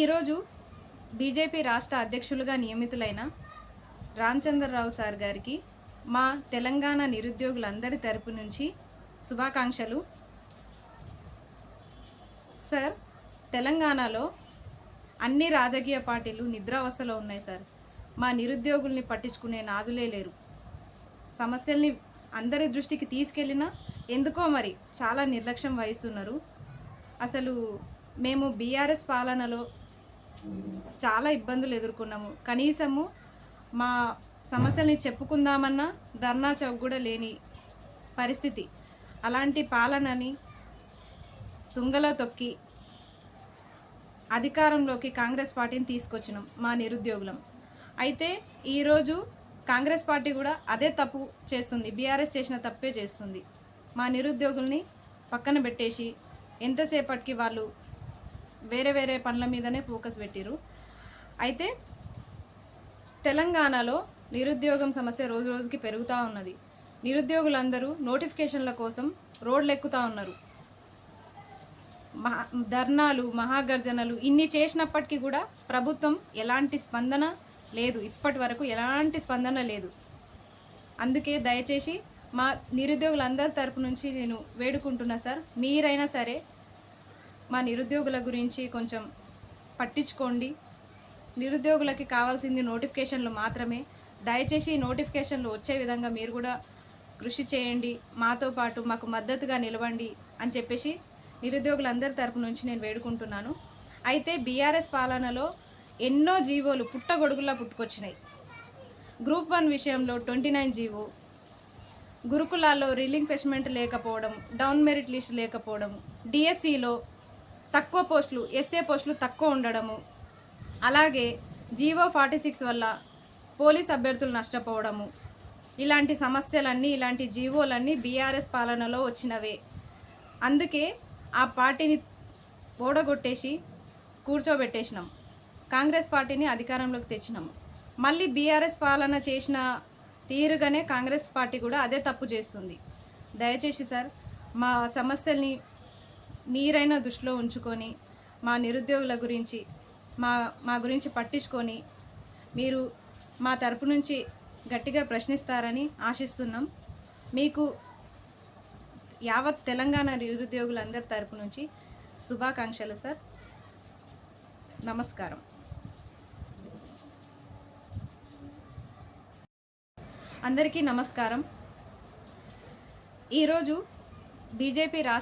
ఈరోజు బీజేపీ రాష్ట్ర అధ్యక్షులుగా నియమితులైన రామచంద్రరావు సార్ గారికి మా తెలంగాణ నిరుద్యోగులందరి తరపు నుంచి శుభాకాంక్షలు. సార్ తెలంగాణలో అన్ని రాజకీయ పార్టీలు నిద్రావస్థలో ఉన్నాయి సార్. మా నిరుద్యోగుల్ని పట్టించుకునే నాదులే లేరు. సమస్యల్ని అందరి దృష్టికి తీసుకెళ్ళినా ఎందుకో మరి చాలా నిర్లక్ష్యం వహిస్తున్నారు. అసలు మేము బీఆర్ఎస్ పాలనలో చాలా ఇబ్బందులు ఎదుర్కొన్నాము. కనీసము మా సమస్యల్ని చెప్పుకుందామన్నా ధర్నా చౌక్ కూడా లేని పరిస్థితి. అలాంటి పాలనని తుంగలో తొక్కి అధికారంలోకి కాంగ్రెస్ పార్టీని తీసుకొచ్చినాం మా నిరుద్యోగులం. అయితే ఈరోజు కాంగ్రెస్ పార్టీ కూడా అదే తప్పు చేస్తుంది. బీఆర్ఎస్ చేసిన తప్పే చేస్తుంది. మా నిరుద్యోగుల్ని పక్కన పెట్టేసి ఎంతసేపటికి వాళ్ళు వేరే వేరే పనుల మీదనే ఫోకస్ పెట్టిరు అయితే తెలంగాణలో నిరుద్యోగం సమస్య రోజు రోజుకి పెరుగుతూ ఉన్నది. నిరుద్యోగులందరూ నోటిఫికేషన్ల కోసం రోడ్లు ఎక్కుతూ ఉన్నారు. మహా ధర్నాలు మహాగర్జనలు ఇన్ని చేసినప్పటికీ కూడా ప్రభుత్వం ఎలాంటి స్పందన లేదు. ఇప్పటి వరకు ఎలాంటి స్పందన లేదు. అందుకే దయచేసి మా నిరుద్యోగులందరి తరపు నుంచి నేను వేడుకుంటున్నా సార్. మీరైనా సరే మా నిరుద్యోగుల గురించి కొంచెం పట్టించుకోండి. నిరుద్యోగులకి కావాల్సింది నోటిఫికేషన్లు మాత్రమే. దయచేసి నోటిఫికేషన్లు వచ్చే విధంగా మీరు కూడా కృషి చేయండి. మాతో పాటు మాకు మద్దతుగా నిలవండి అని చెప్పేసి నిరుద్యోగులందరి తరపు నుంచి నేను వేడుకుంటున్నాను. అయితే బీఆర్ఎస్ పాలనలో ఎన్నో జీవోలు పుట్టగొడుగులా పుట్టుకొచ్చినాయి. గ్రూప్ వన్ విషయంలో ట్వంటీ నైన్ జీవో గురుకులాల్లో రిలింగ్ రిలింక్వెస్ట్మెంట్ లేకపోవడం డౌన్ మెరిట్ లిస్ట్ లేకపోవడం డిఎస్సిలో తక్కువ పోస్టులు ఎస్ఏ పోస్టులు తక్కువ ఉండడము. అలాగే జీవో ఫార్టీ సిక్స్ వల్ల పోలీస్ అభ్యర్థులు నష్టపోవడము. ఇలాంటి సమస్యలన్నీ ఇలాంటి జీవోలన్నీ బీఆర్ఎస్ పాలనలో వచ్చినవే. అందుకే ఆ పార్టీని ఓడగొట్టేసి కూర్చోబెట్టేసినాం. కాంగ్రెస్ పార్టీని అధికారంలోకి తెచ్చినాము మళ్ళీ బీఆర్ఎస్ పాలన చేసిన తీరుగానే కాంగ్రెస్ పార్టీ కూడా అదే తప్పు చేస్తుంది. దయచేసి సార్ మా సమస్యల్ని మీరైనా దృష్టిలో ఉంచుకొని మా నిరుద్యోగుల గురించి మా మా గురించి పట్టించుకొని మీరు మా తరపు నుంచి గట్టిగా ప్రశ్నిస్తారని ఆశిస్తున్నాం. మీకు యావత్ తెలంగాణ నిరుద్యోగులందరి తరపు నుంచి శుభాకాంక్షలు సార్. నమస్కారం. అందరికీ నమస్కారం. ఈరోజు బీజేపీ రాష్ట్ర